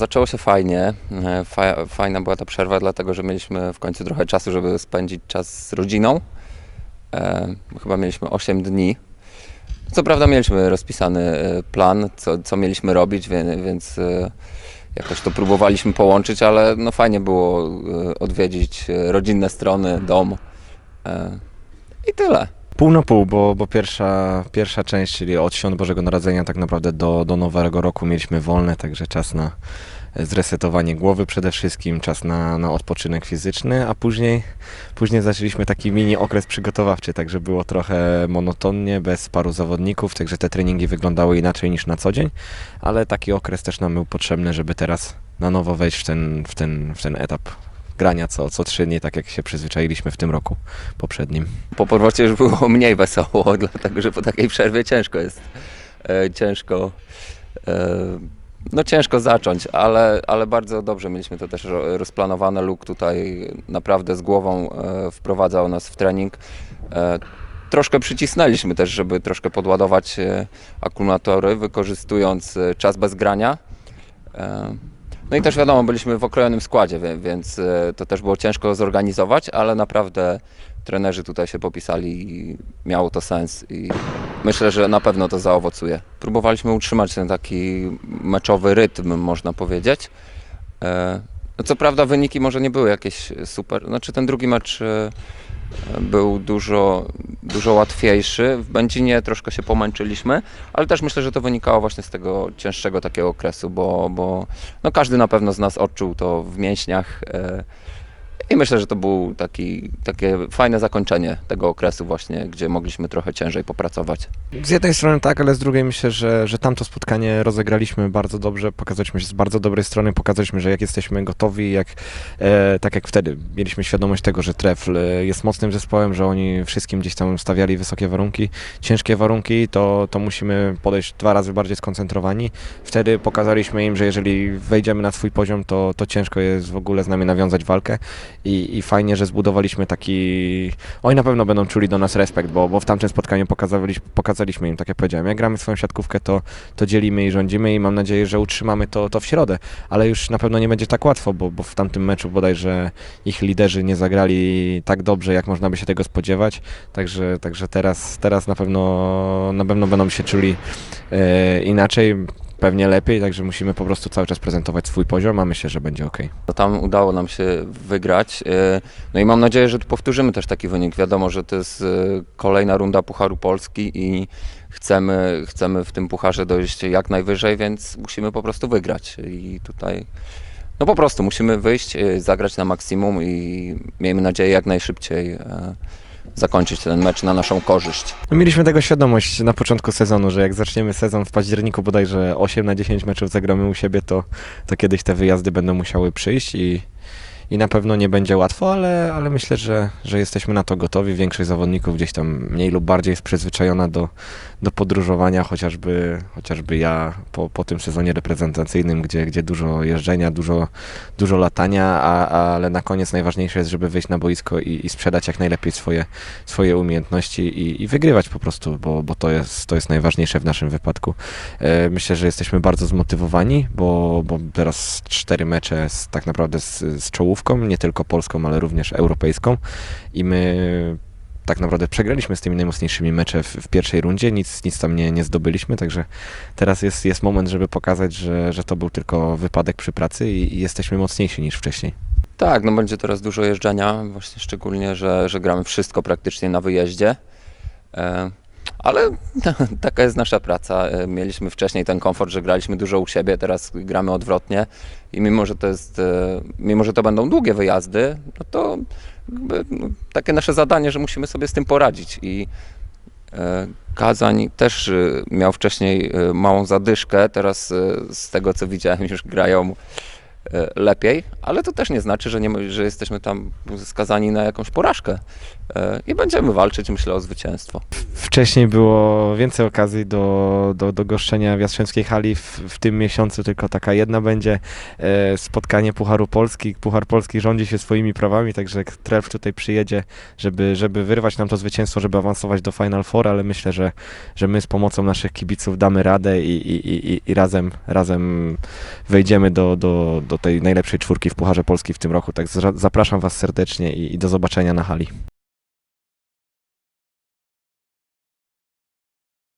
Zaczęło się fajnie. E, Fa- fajna była ta przerwa, dlatego że mieliśmy w końcu trochę czasu, żeby spędzić czas z rodziną. E, chyba mieliśmy 8 dni. Co prawda mieliśmy rozpisany e, plan, co, co mieliśmy robić, więc jakoś to próbowaliśmy połączyć, ale no fajnie było odwiedzić rodzinne strony, dom. I tyle. Pół na pół, bo, bo pierwsza, pierwsza część, czyli od świąt Bożego Narodzenia tak naprawdę do, do Nowego Roku mieliśmy wolne, także czas na zresetowanie głowy przede wszystkim, czas na, na odpoczynek fizyczny, a później, później zaczęliśmy taki mini okres przygotowawczy, także było trochę monotonnie, bez paru zawodników, także te treningi wyglądały inaczej niż na co dzień, ale taki okres też nam był potrzebny, żeby teraz na nowo wejść w ten, w ten, w ten etap grania co, co trzy dni, tak jak się przyzwyczailiśmy w tym roku poprzednim. Po powrocie już było mniej wesoło, dlatego że po takiej przerwie ciężko jest. E, ciężko. E, no ciężko zacząć, ale, ale bardzo dobrze mieliśmy to też ro- rozplanowane. Luke tutaj naprawdę z głową e, wprowadzał nas w trening. E, troszkę przycisnęliśmy też, żeby troszkę podładować e, akumulatory, wykorzystując e, czas bez grania. No i też wiadomo, byliśmy w okrojonym składzie, więc e, to też było ciężko zorganizować, ale naprawdę trenerzy tutaj się popisali i miało to sens i myślę, że na pewno to zaowocuje. Próbowaliśmy utrzymać ten taki meczowy rytm, można powiedzieć. E, No co prawda wyniki może nie były jakieś super, znaczy ten drugi mecz e, był dużo, dużo łatwiejszy. W Będzinie troszkę się pomęczyliśmy, ale też myślę, że to wynikało właśnie z tego cięższego takiego okresu, bo, bo no każdy na pewno z nas odczuł to w mięśniach. e, I myślę, że to było taki, takie fajne zakończenie tego okresu właśnie, gdzie mogliśmy trochę ciężej popracować. Z jednej strony tak, ale z drugiej myślę, że, że tamto spotkanie rozegraliśmy bardzo dobrze, pokazaliśmy się z bardzo dobrej strony, pokazaliśmy, że jak jesteśmy gotowi, jak, e, tak jak wtedy mieliśmy świadomość tego, że Trefl e, jest mocnym zespołem, że oni wszystkim gdzieś tam stawiali wysokie warunki, ciężkie warunki, to, to musimy podejść dwa razy bardziej skoncentrowani. Wtedy pokazaliśmy im, że jeżeli wejdziemy na swój poziom, to, to ciężko jest w ogóle z nami nawiązać walkę i, i fajnie, że zbudowaliśmy taki... Oni na pewno będą czuli do nas respekt, bo, bo w tamtym spotkaniu pokazaliśmy, pokazaliśmy im, tak jak powiedziałem, jak gramy swoją siatkówkę, to, to dzielimy i rządzimy i mam nadzieję, że utrzymamy to, to w środę, ale już na pewno nie będzie tak łatwo, bo, bo w tamtym meczu bodajże ich liderzy nie zagrali tak dobrze, jak można by się tego spodziewać, także, także teraz, teraz na pewno na pewno będą się czuli e, inaczej, pewnie lepiej, także musimy po prostu cały czas prezentować swój poziom, a myślę, że będzie ok. To tam udało nam się wygrać. e, No i mam nadzieję, że powtórzymy też taki wynik. Wiadomo, że to jest e, kolejna runda Pucharu Polski i chcemy, chcemy w tym pucharze dojść jak najwyżej, więc musimy po prostu wygrać. I tutaj no po prostu musimy wyjść, e, zagrać na maksimum i miejmy nadzieję jak najszybciej zakończyć ten mecz na naszą korzyść. No, mieliśmy tego świadomość na początku sezonu, że jak zaczniemy sezon w październiku bodajże 8 na 10 meczów zagramy u siebie, to, to kiedyś te wyjazdy będą musiały przyjść i, i na pewno nie będzie łatwo, ale, ale myślę, że, że jesteśmy na to gotowi. Większość zawodników gdzieś tam mniej lub bardziej jest przyzwyczajona do, do podróżowania, chociażby, chociażby ja po, po tym sezonie reprezentacyjnym, gdzie, gdzie dużo jeżdżenia, dużo, dużo latania, a, ale na koniec najważniejsze jest, żeby wyjść na boisko i, i sprzedać jak najlepiej swoje, swoje umiejętności i, i wygrywać po prostu, bo, bo to, jest, to jest najważniejsze w naszym wypadku. E, Myślę, że jesteśmy bardzo zmotywowani, bo, bo teraz cztery mecze z, tak naprawdę z, z nie tylko polską, ale również europejską i my tak naprawdę przegraliśmy z tymi najmocniejszymi mecze w, w pierwszej rundzie, nic, nic tam nie, nie zdobyliśmy, także teraz jest, jest moment, żeby pokazać, że, że to był tylko wypadek przy pracy i, i jesteśmy mocniejsi niż wcześniej. Tak, no będzie teraz dużo jeżdżenia, właśnie szczególnie, że, że gramy wszystko praktycznie na wyjeździe. E, ale taka jest nasza praca. E, Mieliśmy wcześniej ten komfort, że graliśmy dużo u siebie, teraz gramy odwrotnie. I mimo, że to jest, e, mimo, że to będą długie wyjazdy, no to no, takie nasze zadanie, że musimy sobie z tym poradzić. I e, Kazań też miał wcześniej małą zadyszkę, teraz z tego co widziałem już grają lepiej, ale to też nie znaczy, że, nie, że jesteśmy tam skazani na jakąś porażkę. E, I będziemy walczyć, myślę, o zwycięstwo. Wcześniej było więcej okazji do, do, do goszczenia w Jastrzębskiej Hali. W, w tym miesiącu tylko taka jedna będzie. E, spotkanie Pucharu Polski. Puchar Polski rządzi się swoimi prawami, także Trelf tutaj przyjedzie, żeby, żeby wyrwać nam to zwycięstwo, żeby awansować do Final Four, ale myślę, że, że my z pomocą naszych kibiców damy radę i, i, i- i razem, razem wejdziemy do, do, do tej najlepszej czwórki w Pucharze Polski w tym roku. Tak zapraszam Was serdecznie i, i do zobaczenia na hali.